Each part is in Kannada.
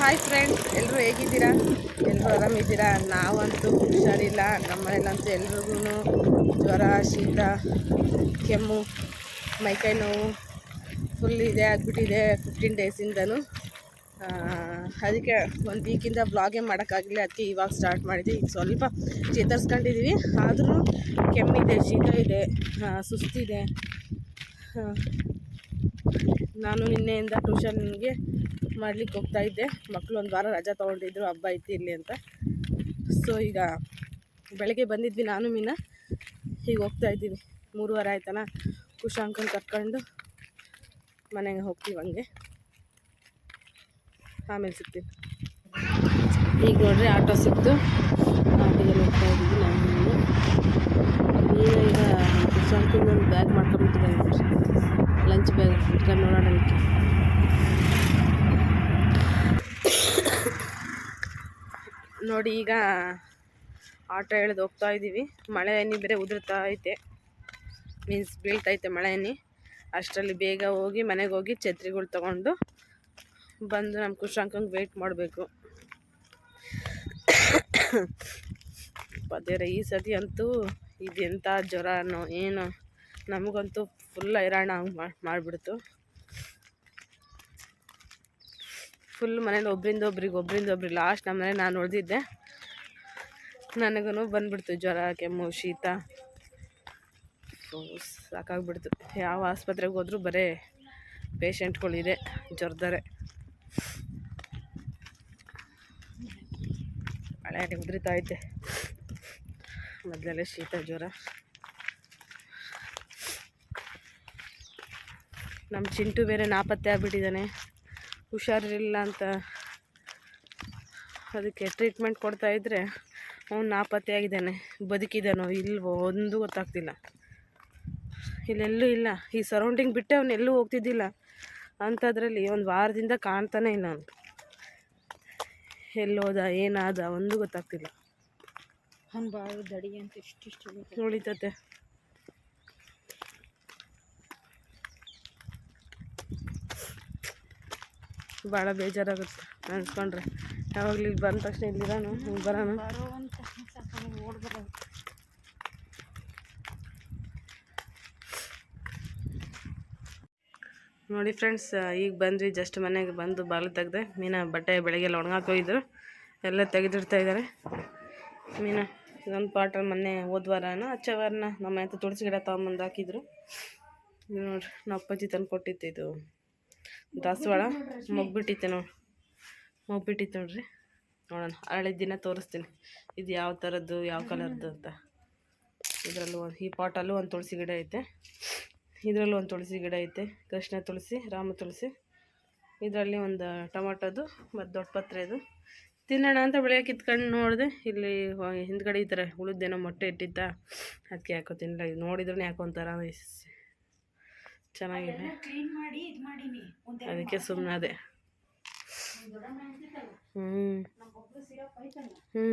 ಹಾಯ್ ಫ್ರೆಂಡ್ಸ್ ಎಲ್ಲರೂ ಹೇಗಿದ್ದೀರಾ? ಎಲ್ಲರೂ ಆರಾಮಿದ್ದೀರಾ? ನಾವಂತೂ ಹುಷಾರಿಲ್ಲ. ನಮ್ಮ ಮನೇಲಂತೂ ಎಲ್ರಿಗೂ ಜ್ವರ, ಶೀತ, ಕೆಮ್ಮು, ಮೈಕೈ ನೋವು ಫುಲ್ ಇದೆ ಆಗಿಬಿಟ್ಟಿದೆ ಫಿಫ್ಟೀನ್ ಡೇಸಿಂದನೂ ಅದಕ್ಕೆ ಒಂದು ವೀಕಿಂದ ಬ್ಲಾಗೇ ಮಾಡೋಕ್ಕಾಗಲಿಲ್ಲ ಅದಕ್ಕೆ ಇವಾಗ ಸ್ಟಾರ್ಟ್ ಮಾಡಿದ್ವಿ. ಈಗ ಸ್ವಲ್ಪ ಚೇತರಿಸ್ಕೊಂಡಿದ್ದೀವಿ ಆದರೂ ಕೆಮ್ಮಿದೆ ಶೀತ ಇದೆ ಸುಸ್ತಿದೆ. ನಾನು ನಿನ್ನೆಯಿಂದ ಟ್ಯೂಷನ್ಗೆ ಮಾಡ್ಲಿಕ್ಕೆ ಹೋಗ್ತಾ ಇದ್ದೆ. ಮಕ್ಕಳು ಒಂದು ವಾರ ರಜಾ ತೊಗೊಂಡಿದ್ರು, ಹಬ್ಬ ಐತಿ ಇಲ್ಲಿ ಅಂತ. ಸೊ ಈಗ ಬೆಳಗ್ಗೆ ಬಂದಿದ್ವಿ ನಾನು, ಮೀನ. ಈಗ ಹೋಗ್ತಾ ಇದ್ದೀನಿ. ಮೂರುವರೆ ಆಯ್ತಾನ ಕುಶಾಂಕನ್ ಕರ್ಕೊಂಡು ಮನೆಗೆ ಹೋಗ್ತೀವಿ ಹಂಗೆ. ಆಮೇಲೆ ಸಿಗ್ತೀವಿ ಈಗ ನೋಡ್ರಿ ಆಟೋ ಸಿಕ್ತು. ಆಟೋದಲ್ಲಿ ಹೋಗ್ತಾ ಇದ್ದೀವಿ ನಾನು ಈಗ ಈಗ ಕುಶಾಂಕನ್ ಒಂದು ಬ್ಯಾಗ್ ಮಾಡ್ಕೊಂಡು ನೋಡ್ರಿ. ಲಂಚ್ ಬ್ಯಾಗ್ ಇಟ್ಕೊಂಡು ನೋಡೋಣ ನೋಡಿ ಈಗ ಆಟೋ ಎಳೆದು ಹೋಗ್ತಾ ಇದ್ದೀವಿ. ಮಳೆ ಹನಿ ಬೇರೆ ಉದುರ್ತಾ ಐತೆ. ಮೀನ್ಸ್ ಬೀಳ್ತೈತೆ ಮಳೆ ಹನಿ ಅಷ್ಟರಲ್ಲಿ ಬೇಗ ಹೋಗಿ ಮನೆಗೆ ಹೋಗಿ ಛತ್ರಿಗಳು ತಗೊಂಡು ಬಂದು ನಮ್ಮ ಕುಶಾಂಕಂಗೆ ವೆಯ್ಟ್ ಮಾಡಬೇಕು. ಪದೇರ ಈ ಸತಿ ಅಂತೂ ಇದೆಂಥ ಜ್ವರನೋ ಏನೋ ನಮಗಂತೂ ಫುಲ್ ಹೈರಾಣ ಮಾಡಿಬಿಡ್ತು. ಫುಲ್ ಮನೇಲಿ ಒಬ್ಬರಿಂದ ಒಬ್ರಿಗೆ ಒಬ್ಬರಿಂದ ಒಬ್ರಿಗೆ. ಲಾಸ್ಟ್ ನಮ್ಮ ಮನೇಲಿ ನಾನು ಉಳಿದಿದ್ದೆ. ನನಗೂ ಬಂದ್ಬಿಡ್ತು ಜ್ವರ, ಕೆಮ್ಮು, ಶೀತ. ಸಾಕಾಗ್ಬಿಡ್ತು. ಯಾವ ಆಸ್ಪತ್ರೆಗೆ ಹೋದರೂ ಬರೀ ಪೇಷಂಟ್ಗಳಿದೆ ಜ್ವರದರೆ ಮಳೆ ಉದುರಿತಾ ಐತೆ ಮೊದಲೆಲ್ಲ ಶೀತ, ಜ್ವರ. ನಮ್ಮ ಚಿಂಟು ಬೇರೆ ನಾಪತ್ತೆ ಆಗ್ಬಿಟ್ಟಿದ್ದಾನೆ. ಹುಷಾರಿರಲಿಲ್ಲ ಅಂತ ಅದಕ್ಕೆ ಟ್ರೀಟ್ಮೆಂಟ್ ಕೊಡ್ತಾ ಇದ್ದರೆ ಅವನು ನಾಪತ್ತೆ ಆಗಿದ್ದಾನೆ ಬದುಕಿದ್ದಾನೋ ಇಲ್ವೋ ಒಂದು ಗೊತ್ತಾಗ್ತಿಲ್ಲ. ಇಲ್ಲೆಲ್ಲೂ ಇಲ್ಲ. ಈ ಸರೌಂಡಿಂಗ್ ಬಿಟ್ಟೆ ಅವನು ಎಲ್ಲೂ ಹೋಗ್ತಿದ್ದಿಲ್ಲ. ಅಂಥದ್ರಲ್ಲಿ ಒಂದು ವಾರದಿಂದ ಕಾಣ್ತಾನೆ ಇಲ್ಲ ಅವನು. ಎಲ್ಲೋದ ಏನಾದ ಒಂದು ಗೊತ್ತಾಗ್ತಿಲ್ಲ. ಅವ್ನು ಬಾಳು ದಡಿ ಅಂತ ಇಷ್ಟಿಷ್ಟು ಉಳಿತತೆ. ಭಾಳ ಬೇಜಾರಾಗುತ್ತೆ ಅನ್ಸ್ಕೊಂಡ್ರೆ ಯಾವಾಗಲೂ ಇಲ್ಲಿ ಬಂದ ತಕ್ಷಣ ಇಲ್ಲಿರೋನು ಹಿಂಗೆ ಬರೋನು. ನೋಡಿ ಫ್ರೆಂಡ್ಸ್ ಈಗ ಬಂದ್ವಿ ಜಸ್ಟ್ ಮನೆಗೆ ಬಂದು ಬಾಗಿಲು ತೆಗ್ದೆ. ಮೀನ ಬಟ್ಟೆ ಬೆಳಗ್ಗೆ ಎಲ್ಲ ಹೋಗಿದ್ರು ಎಲ್ಲ ತೆಗೆದಿಡ್ತಾ ಇದ್ದಾರೆ ಮೀನು, ಇದೊಂದು ಪಾಟಲ್ಲಿ ಮೊನ್ನೆ ಹೋದ್ವಾರನ ಹಚ್ಚವಾರನ ನಮ್ಮ ಹತ್ರ ತುಳಸಿ ಗಿಡ ತೊಗೊಂಬಂದು ಹಾಕಿದ್ರು. ನೋಡ್ರಿ ನಮ್ಮ ಅಪ್ಪಾಜಿ ತಂದು ಕೊಟ್ಟಿತ್ತು ಇದು. ದಾಸವಾಳ ಮಗ್ಬಿಟ್ಟಿತ್ತೆ ನೋಡಿ. ಮಗ್ಬಿಟ್ಟಿತ್ತು ನೋಡ್ರಿ. ನೋಡೋಣ ಹಳೆ ದಿನ ತೋರಿಸ್ತೀನಿ. ಇದು ಯಾವ ಥರದ್ದು ಯಾವ ಕಲರ್ದು ಅಂತ. ಇದರಲ್ಲೂ ಒಂದು ಈ ಪಾಟಲ್ಲೂ ಒಂದು ತುಳಸಿ ಗಿಡ ಐತೆ. ಇದರಲ್ಲೂ ಒಂದು ತುಳಸಿ ಗಿಡ ಐತೆ. ಕೃಷ್ಣ ತುಳಸಿ ರಾಮ ತುಳಸಿ. ಇದರಲ್ಲಿ ಒಂದು ಟೊಮಾಟೋದು ಮತ್ತು ದೊಡ್ಡ ಪತ್ರೆದು ತಿನ್ನೋಣ ಅಂತ ಬೆಳಗ್ಗೆ ಕಿತ್ಕೊಂಡು ನೋಡಿದೆ. ಇಲ್ಲಿ ಹಿಂದ್ಗಡೆ ಈ ಥರ ಉಳಿದೇನೋ ಮೊಟ್ಟೆ ಇಟ್ಟಿದ್ದ ಅದಕ್ಕೆ ಯಾಕೋ ತಿನ್ನಲ್ಲ ನೋಡಿದ್ರೂ ನೋಡಿದ್ರೆ ಯಾಕೋ ಒಂಥರ ಚೆನ್ನಾಗಿದೆ. ಅದಕ್ಕೆ ಸುಮ್ಮನೆ ಅದೇ. ಹ್ಞೂ ಹ್ಞೂ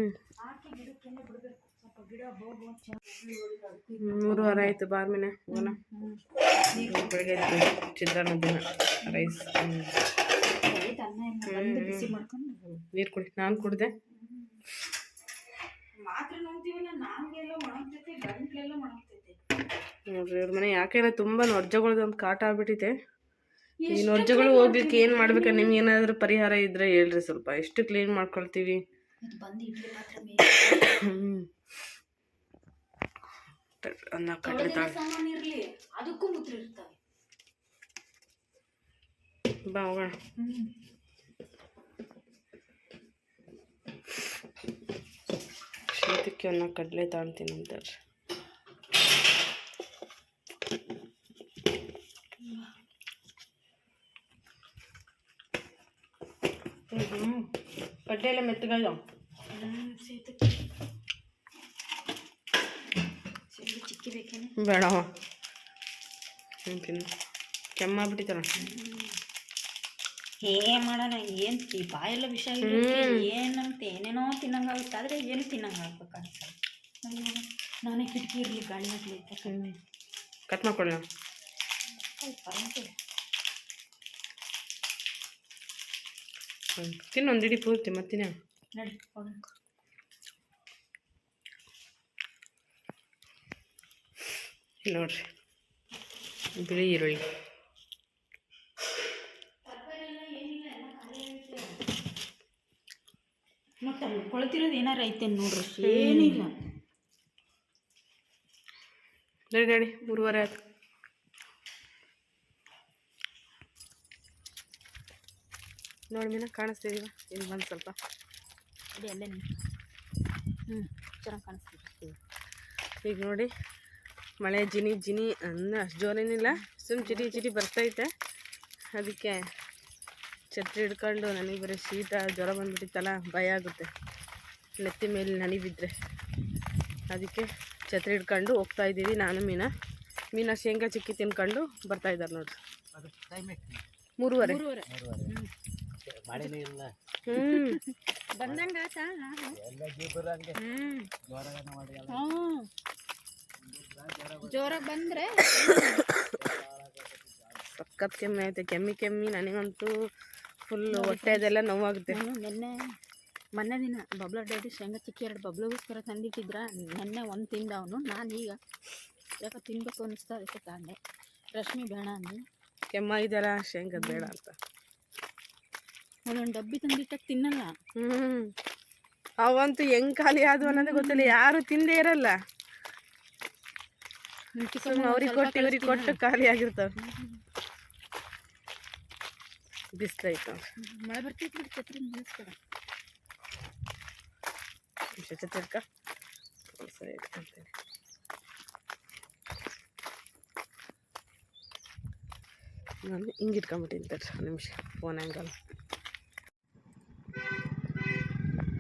ಮೂರುವರೆ ಆಯಿತು ಬಾರ್ಮಿನ. ಹೋಗೋಣ. ಬೆಳಗ್ಗೆ ಎದ್ದು ಚಿತ್ರಾನ್ನ ದಿನ ರೈಸ್. ನೀರು ಕುಡಿ. ನಾನು ಕುಡಿದೆ. ಮಾತ್ರ ನೋಡ್ತೀವಲ್ಲ ನಾನ್ಗೆಲ್ಲ ಒಣಗ್ತೈತೆ ಗಂಟ್ಲೆಲ್ಲ ಒಣಗ್ತೈತೆ ನೋಡ್ರಿ ಇವ್ರ ಮನೆ ಯಾಕೆಂದ್ರೆ ತುಂಬ ನೊರ್ಜಗಳದ್ದು ಒಂದು ಕಾಟ ಆಗ್ಬಿಟ್ಟಿದೆ. ಈ ನೊರ್ಜಗಳು ಹೋಗ್ಲಿಕ್ಕೆ ಏನು ಮಾಡ್ಬೇಕು? ನಿಮ್ಗೆ ಏನಾದರೂ ಪರಿಹಾರ ಇದ್ರೆ ಹೇಳ್ರಿ ಸ್ವಲ್ಪ. ಎಷ್ಟು ಕ್ಲೀನ್ ಮಾಡ್ಕೊಳ್ತೀವಿ. ಅನ್ನ ಕಡ್ಲೆ ತಾಳ ಸಾಮಾನು ಇರ್ಲಿ. ಅದಕ್ಕೂ ಮೂತ್ರ ಇರ್ತವೆ. ಬಾ ಹೋಗೋಣ. ಶೀತಕ್ಕೆ ಅನ್ನ ಕಡಲೆ ತಾಳ್ತೀನಿ ಅಂತಾರೆ ಹ್ಞೂ ಕಡ್ಲೆ ಎಲ್ಲ ಮೆತ್ತಗಾಯ್ತು ಸೇತಕ್ಕೆ ಸರಿ ಚಿಕ್ಕಿ ಬೇಕೇನೆ ಬೇಡವ ತಿನ್ನು. ಕೆಮ್ಮಾಗ್ಬಿಟ್ಟಿತ್ತಲ್ಲ. ಏ ಮಾಡೋಣ ಏನು ಈ ಬಾಯೆಲ್ಲ ವಿಷ ಏನಂತ ಏನೇನೋ ತಿನ್ನಂಗಾಗುತ್ತೆ ಆದ್ರೆ ಏನು ತಿನ್ನಂಗಾಗ್ಬೇಕು ಅನ್ಸಲ್ಲ ನಾನೇ ಕಿಟಕಿ ಇರ್ಲಿ ಗಾಳಿ ಅಂತ ಕಟ್ ಮಾಡ್ಕೊಳ್ಳ ಪರಂತೆ ಹ್ಞೂ ತಿನ್ನೊಂದು ಇಡೀ ಪೂರ್ತಿ ಮತ್ತಿನ ನೋಡ್ರಿ ಬಿಳಿ ಈರುಳ್ಳಿ. ಮತ್ತೆ ಅಲ್ಲಿ ಕೊಳ್ತಿರೋದು ಏನಾರ ಐತೆ ನೋಡ್ರಿ ಏನಿಲ್ಲ. ನೋಡಿ ನಡಿ ಮೂರುವರೆ ಆಯ್ತು. ನೋಡಿ ಮೀನ ಕಾಣಿಸ್ತಿದೀವ ಇಲ್ಲಿ ಬಂದು ಸ್ವಲ್ಪ. ಅದೇ ಅಲ್ಲೇ ಹ್ಞೂ ಚೆನ್ನಾಗಿ ಕಾಣಿಸ್ತೀವಿ ಈಗ ನೋಡಿ ಮಳೆ ಜಿನಿ ಜಿನಿ ಅಂದ್ರೆ ಅಷ್ಟು ಜೋರೇನಿಲ್ಲ. ಸುಮ್ ಚಿಟಿ ಚಿಟಿ ಬರ್ತೈತೆ. ಅದಕ್ಕೆ ಛತ್ರಿ ಹಿಡ್ಕೊಂಡು ನನಗೆ ಬರೀ ಶೀತ ಜ್ವರ ಬಂದುಬಿಟ್ಟಿತ್ತಲ್ಲ ಭಯ ಆಗುತ್ತೆ. ನೆತ್ತಿ ಮೇಲೆ ನನಿ ಬಿದ್ದರೆ ಅದಕ್ಕೆ ಛತ್ರಿ ಹಿಡ್ಕೊಂಡು ಹೋಗ್ತಾ ಇದ್ದೀವಿ ನಾನು ಮೀನಾ. ಮೀನಾ ಶೇಂಗಾ ಚಿಕ್ಕಿ ತಿನ್ಕೊಂಡು ಬರ್ತಾ ಇದ್ದಾರೆ ನೋಡ್ರಿ. ಮೂರುವರೆ. ಹ್ಞೂ ಬಂದಂಗ ಜೋರಾಗಿ ಬಂದ್ರೆ? ಸಖತ್ ಕೆಮ್ಮೆ ಐತೆ ಕೆಮ್ಮಿ ಕೆಮ್ಮಿ ನನಗಂತೂ ಫುಲ್ ಹೊಟ್ಟೆ ಅದೆಲ್ಲ ನೋವಾಗುತ್ತೆ. ನೆನ್ನೆ ಮೊನ್ನೆ ದಿನ ಬಬ್ಲ ಡೈಡಿ ಶೇಂಗಾ ಚಿಕ್ಕಿ ಎರಡು ಬಬ್ಲಗೋಸ್ಕರ ತಂದಿಟ್ಟಿದ್ರ? ನಿನ್ನೆ ಒಂದು ತಿಂದ ಅವನು ನಾನು ಈಗ ಯಾಕೆ ತಿನ್ಬೇಕು ಅನಿಸ್ತಾ ಅದಕ್ಕೆ ತಾಂಡೆ. ರಶ್ಮಿ ಬೇಡ ಕೆಮ್ಮ ಇದರ ಶೇಂಗದ ಬೇಡ ಅಂತ. ಒಂದೊಂದು ಡಬ್ಬಿ ತಂದಿಟ್ಟ ತಿನ್ನಲ್ಲ. ಹ್ಞೂ ಅವಂತೂ ಹೆಂಗ್ ಖಾಲಿ ಆದ್ವು ಅನ್ನೋದು ಗೊತ್ತಿಲ್ಲ. ಯಾರು ತಿಂದೇ ಇರಲ್ಲ. ಸುಮ್ಮನೆ ಅವ್ರಿಗೆ ಕೊಟ್ಟು ಇವ್ರಿಗೆ ಕೊಟ್ಟು ಖಾಲಿ ಆಗಿರ್ತಾವ. ಬಿಸ್ಲೈತು ಮಳೆ ಬರ್ತೈತಿ ಬಿಡು ಛತ್ರಿ ನಿಲ್ಲಿಸ್ಬೇಡ ತಿರ್ಕ ಸರಿ ಇಟ್ಕೊಂತೀನಿ ನಾನು ಹಿಂಗೆ ಇಟ್ಕೊಂಬಿಟ್ಟಿನಿ ತಡ್ರಿ ನಿಮಿಷ. ಫೋನ್ ಆ್ಯಂಗಲ್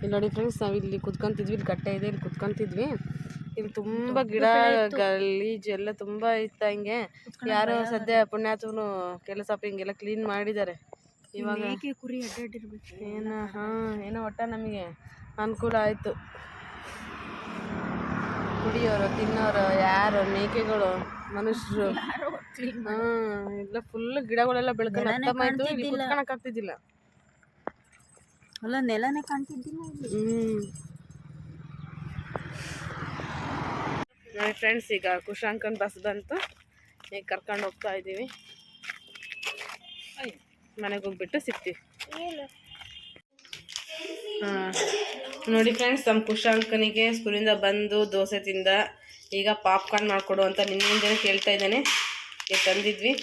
ಇಲ್ಲಿ ನೋಡಿ ಫ್ರೆಂಡ್ಸ್ ನಾವು ಇಲ್ಲಿ ಕುತ್ಕೊಂತಿದ್ವಿ ಇಲ್ಲಿ ಕಟ್ಟೆ ಇದೆ ಇಲ್ಲಿ ಕುತ್ಕೊಂತಿದ್ವಿ. ಇಲ್ಲಿ ತುಂಬಾ ಗಿಡ ಗಲೀಜು ಎಲ್ಲ ತುಂಬಾ ಇತ್ತು ಹಂಗೆ. ಯಾರೋ ಸದ್ಯ ಪುಣ್ಯಾತ್ಮನು ಕೆಲಸ ಹಿಂಗೆಲ್ಲ ಕ್ಲೀನ್ ಮಾಡಿದ್ದಾರೆ. ಇವಾಗ ಕುರಿ ಏನೋ ಹಾಂ ಏನೋ ಒಟ್ಟ ನಮಗೆ ಅನುಕೂಲ ಆಯಿತು. ಕುಡಿಯೋರು ತಿನ್ನೋರು ಯಾರು ಮೇಕೆಗಳು ಮನುಷ್ಯರು. ಹಾಂ ಇಲ್ಲ ಫುಲ್ ಗಿಡಗಳೆಲ್ಲ ಬೆಳ್ಕೊಂಡು ಇಲ್ಲಿ. ಕುತ್ಕೊಳಕ್ ಆಗ್ತಿದ್ದಿಲ್ಲ. ಅಲ್ಲ ನೆಲನೇ ಕಾಣ್ತಿದ್ದೀನಿ ಹ್ಞೂ ಹ್ಮ್. ನೋಡಿ ಫ್ರೆಂಡ್ಸ್ ಈಗ ಕುಶಾಂಕನ್ ಬಸ್ ಬಂತು. ಈಗ ಕರ್ಕೊಂಡು ಹೋಗ್ತಾ ಇದ್ದೀವಿ ಮನೆಗೆ ಹೋಗ್ಬಿಟ್ಟು ಸಿಗ್ತೀವಿ. ಹಾಂ. ನೋಡಿ ಫ್ರೆಂಡ್ಸ್ ನಮ್ಮ ಕುಶಾಂಕನಿಗೆ ಸ್ಕೂಲಿಂದ ಬಂದು ದೋಸೆ ತಿಂದ. ಈಗ ಪಾಪ್ಕಾರ್ನ್ ಮಾಡಿಕೊಡು ಅಂತ ನಿನ್ನಿಂದನೇ ಕೇಳ್ತಾ ಇದ್ದಾನೆ. ಈಗ ತಂದಿದ್ವಿ.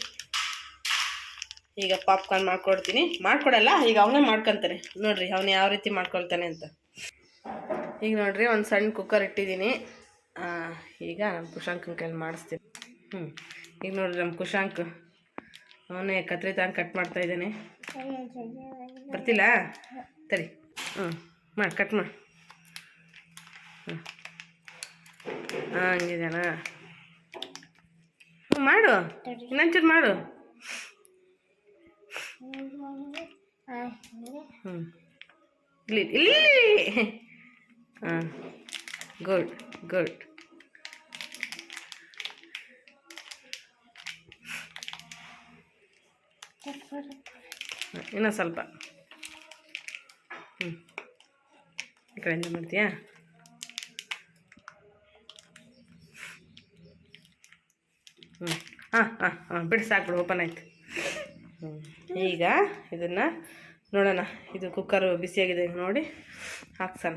ಈಗ ಪಾಪ್ಕಾರ್ನ್ ಮಾಡ್ಕೊಡ್ತೀನಿ. ಮಾಡ್ಕೊಡಲ್ಲ, ಈಗ ಅವನೇ ಮಾಡ್ಕೊತಾನೆ. ನೋಡ್ರಿ, ಅವನು ಯಾವ ರೀತಿ ಮಾಡ್ಕೊಳ್ತಾನೆ ಅಂತ. ಈಗ ನೋಡ್ರಿ, ಒಂದು ಸಣ್ಣ ಕುಕ್ಕರ್ ಇಟ್ಟಿದ್ದೀನಿ. ಈಗ ನಮ್ಮ ಕುಶಾಂಕನ ಕೈಲಿ ಮಾಡಿಸ್ತೀನಿ. ಹ್ಞೂ ಈಗ ನೋಡ್ರಿ ನಮ್ಮ ಕುಶಾಂಕ್ ಅವನೇ ಕತ್ರಿ ತಾನ ಕಟ್ ಮಾಡ್ತಾ ಇದ್ದಾನೆ. ಬರ್ತಿಲ್ಲ? ಸರಿ ಹ್ಞೂ ಮಾಡಿ ಕಟ್ ಮಾಡಿ. ಹ್ಞೂ ಹಾಂ ಹಂಗಿದಾನ ಮಾಡು. ಇನ್ನೊಂಚೂರು ಮಾಡು. ಹ್ಞೂ ಇಲ್ಲಿ ಇಲ್ಲಿ ಹಾಂ ಗುಡ್ ಗುಡ್ ಇನ್ನೂ ಸ್ವಲ್ಪ ಹ್ಞೂ ಈ ಕಡೆಯಿಂದ ಮಾಡ್ತೀಯಾ ಹ್ಞೂ ಹಾಂ ಹಾಂ ಹಾಂ ಬಿಡಿ ಸಾಕು ಬಿಡು ಓಪನ್ ಆಯ್ತು ಈಗ ಇದನ್ನು ನೋಡೋಣ. ಇದು ಕುಕ್ಕರು ಬಿಸಿಯಾಗಿದೆ ನೋಡಿ, ಹಾಕ್ಸೋಣ.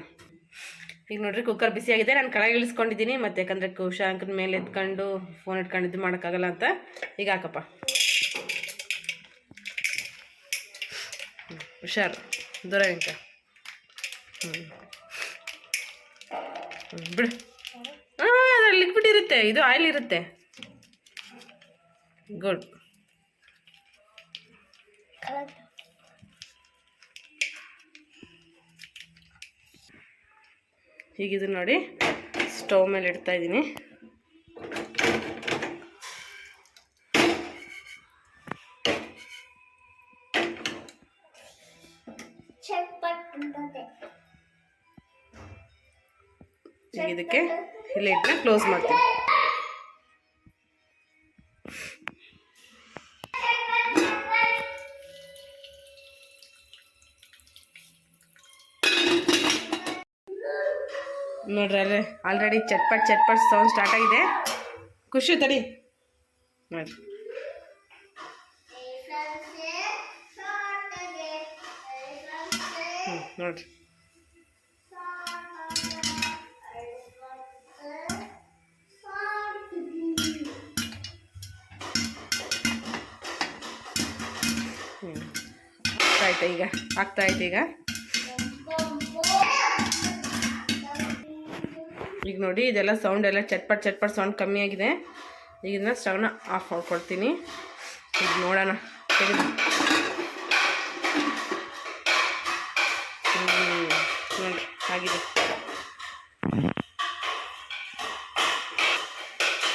ಈಗ ನೋಡ್ರಿ ಕುಕ್ಕರ್ ಬಿಸಿಯಾಗಿದೆ. ನಾನು ಕೆಳಗೆ ಇಳಿಸ್ಕೊಂಡಿದ್ದೀನಿ, ಮತ್ತೆ ಯಾಕಂದರೆ ಕುಶಾಂಕನ ಮೇಲೆ ಎತ್ಕೊಂಡು ಫೋನ್ ಇಟ್ಕೊಂಡು ಇದು ಮಾಡೋಕ್ಕಾಗಲ್ಲ ಅಂತ ಈಗ ಹಾಕಪ್ಪ. ಹುಷಾರು, ದೂರ ನಿಂತ ಹ್ಞೂ ಬಿಡು. ಹಾಂ ಅದ್ರಲ್ಲಿ ಲಿಕ್ವಿಡ್ ಇರುತ್ತೆ, ಇದು ಆಯಿಲ್ ಇರುತ್ತೆ. ಗುಡ್ ಇದು ನೋಡಿ ಸ್ಟವ್ ಮೇಲೆ ಇಡ್ತಾ ಇದ್ದೀನಿ. ಇದಕ್ಕೆ ಇಟ್ಟು ಕ್ಲೋಸ್ ಮಾಡ್ತೀನಿ. ನೋಡ್ರಿ ಅಲ್ಲೇ ಆಲ್ರೆಡಿ ಚಟ್ಪಟ್ ಚಟ್ಪಟ್ ಸೌಂಡ್ ಸ್ಟಾರ್ಟ್ ಆಗಿದೆ. ಖುಷಿ ತಡಿ. ನೋಡ್ರಿ. ಹ್ಞೂ ನೋಡಿರಿ. ಹ್ಞೂ ಈಗ ಈಗ. ಈಗ ನೋಡಿ, ಇದೆಲ್ಲ ಸೌಂಡ್ ಎಲ್ಲ ಚಟ್ಪಟ್ ಚಟ್ಪಟ್ ಸೌಂಡ್ ಕಮ್ಮಿ ಆಗಿದೆ. ಈಗ ಇದನ್ನ ಸ್ಟವ್ನ ಆಫ್ ಮಾಡ್ಕೊಳ್ತೀನಿ ಈಗ ನೋಡೋಣ. ಆಗಿದೆ.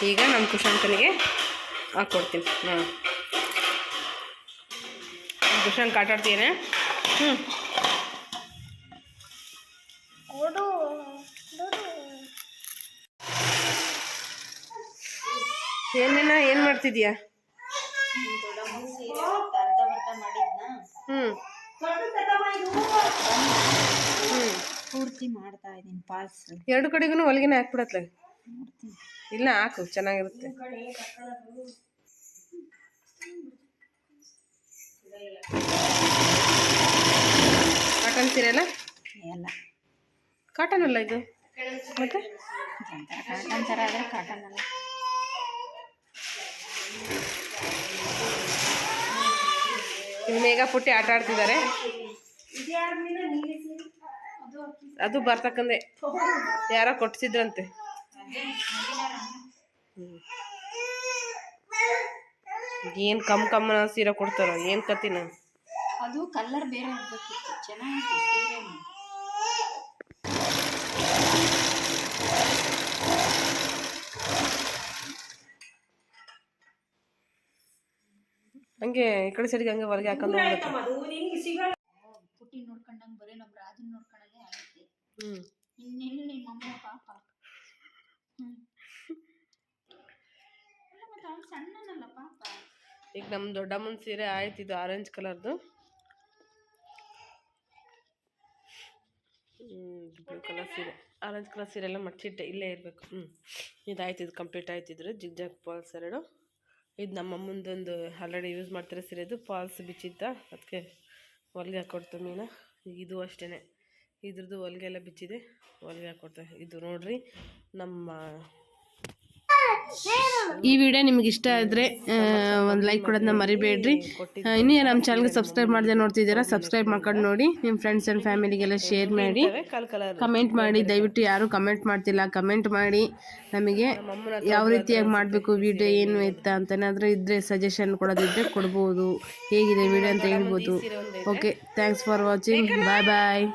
ಈಗ ನಮ್ಮ ಕುಶಾಂಕನಿಗೆ ಹಾಕ್ಕೊಡ್ತೀನಿ ಹಾಂ ಕುಶಾಂಕ್ ಆಟಾಡ್ತೀನಿ ಹ್ಞೂ ಏನೇನ ಏನು ಮಾಡ್ತಿದ್ಯಾ? ಹ್ಞೂ ಪೂರ್ತಿ ಮಾಡ್ತಾ ಇದ್ದೀನಿ ಪಾಲ್ಸ್. ಎರಡು ಕಡೆಗೂ ಹೊಲಿಗೆನೆ ಹಾಕ್ಬಿಡತ್ಲೆ. ಇಲ್ಲ ಹಾಕು ಚೆನ್ನಾಗಿರುತ್ತೆ. ಕಾಟನ್ ಸೀರೆ ಅಲ್ಲ? ಎಲ್ಲ. ಕಾಟನ್ ಅಲ್ಲ ಇದು? ಮತ್ತೆ? ಕಾಟನ್ ಥರ ಆದರೆ ಕಾಟನ್ ಅಲ್ಲ. ಮೇಘ ಪುಟ್ಟಿ ಆಟ ಆಡ್ತಿದ್ದಾರೆ. ಅದು ಬರ್ತಕ್ಕಂದೆ ಯಾರೋ ಕೊಟ್ಟಿಸಿದ್ರಂತೆ ಏನು ಕಮ್ ಕಮ್ಮನ ಸೀರೆ ಕೊಡ್ತಾರ, ಏನು ಕತ್ತಿನ ಅದು ಕಲರ್ ಬೇರೆ ಆಗ್ಬೇಕಿತ್ತು ಚೆನ್ನಾಗಿದೆ ಸೀರೆ ಹಂಗೆ ಈ ಕಡೆ ಸೈಡ್ಗೆ ಹಂಗೆ ಹೊರಗೆ ಹಾಕೊಂಡು ಹೋಗ್ಬೇಕು ಪುಟ್ಟಿ ನೋಡ್ಕೊಂಡಂಗೆ ಬರೀ ನಮ್ಮ ರಾಜನ್ ನೋಡ್ಕೊಂಡಂಗೆ ಹ್ಞೂ ಇನ್ನೆಲ್ಲಿ ನಿಮ್ಮ ಅಮ್ಮ ಪಾಪ. ಹ್ಮ್. ಅಲ್ಲ ಮತ್ತೆ ಅವ್ನು ಸಣ್ಣನಲ್ಲ ಪಾಪ. ಈಗ ನಮ್ಮ ದೊಡ್ಡಮ್ಮನ ಸೀರೆ ಆಯ್ತು ಇದು ಆರೆಂಜ್ ಕಲರ್ದು ಬ್ಲೂ ಕಲರ್ ಸೀರೆ. ಆರೆಂಜ್ ಕಲರ್ ಸೀರೆ ಎಲ್ಲ ಮಡ್ಚಿಟ್ಟೆ ಇಲ್ಲೇ ಇರಬೇಕು. ಹ್ಞೂ ಇದಾಯ್ತು ಇದು ಕಂಪ್ಲೀಟ್ ಆಯ್ತಿದ್ರು ಜಿಗ್ ಜಾಗ್ ಪಾಲ್ಸ್ ಎರಡು. ಇದು ನಮ್ಮ ಅಮ್ಮಂದೊಂದು ಆಲ್ರೆಡಿ ಯೂಸ್ ಮಾಡ್ತಾರೆ ಸೀರೆ ಫಾಲ್ಸ್ ಬಿಚ್ಚಿದ್ದ ಅದಕ್ಕೆ ಹೊಲಿಗೆ ಹಾಕ್ಕೊಡ್ತು ಮೀನು. ಇದು ಅಷ್ಟೇ ಇದ್ರದ್ದು ಹೊಲಿಗೆ ಎಲ್ಲ ಬಿಚ್ಚಿದೆ ಹೊಲಿಗೆ ಹಾಕ್ಕೊಡ್ತೆ ಇದು ನೋಡಿರಿ, ನಮ್ಮ ಈ ವಿಡಿಯೋ ನಿಮ್ಗೆ ಇಷ್ಟ ಆದರೆ ಒಂದು ಲೈಕ್ ಕೊಡೋದನ್ನ ಮರಿಬೇಡ್ರಿ. ಇನ್ನೂ ನಮ್ಮ ಚಾನಲ್ಗೆ ಸಬ್ಸ್ಕ್ರೈಬ್ ಮಾಡದೆ ನೋಡ್ತಿದ್ದೀರಾ ಸಬ್ಸ್ಕ್ರೈಬ್ ಮಾಡ್ಕೊಂಡು ನೋಡಿ. ನಿಮ್ಮ ಫ್ರೆಂಡ್ಸ್ ಆ್ಯಂಡ್ ಫ್ಯಾಮಿಲಿಗೆಲ್ಲ ಶೇರ್ ಮಾಡಿ. ಕಮೆಂಟ್ ಮಾಡಿ, ದಯವಿಟ್ಟು ಯಾರು ಕಮೆಂಟ್ ಮಾಡ್ತಿಲ್ಲ ಕಮೆಂಟ್ ಮಾಡಿ. ನಮಗೆ ಯಾವ ರೀತಿಯಾಗಿ ಮಾಡಬೇಕು ವಿಡಿಯೋ ಏನು ಇತ್ತ ಅಂತ ಏನಾದರೂ ಇದ್ದರೆ ಸಜೆಷನ್ ಕೊಡೋದಿದ್ದರೆ ಕೊಡ್ಬೋದು. ಹೇಗಿದೆ ವಿಡಿಯೋ ಅಂತ ಹೇಳ್ಬೋದು. Okay thanks for watching bye bye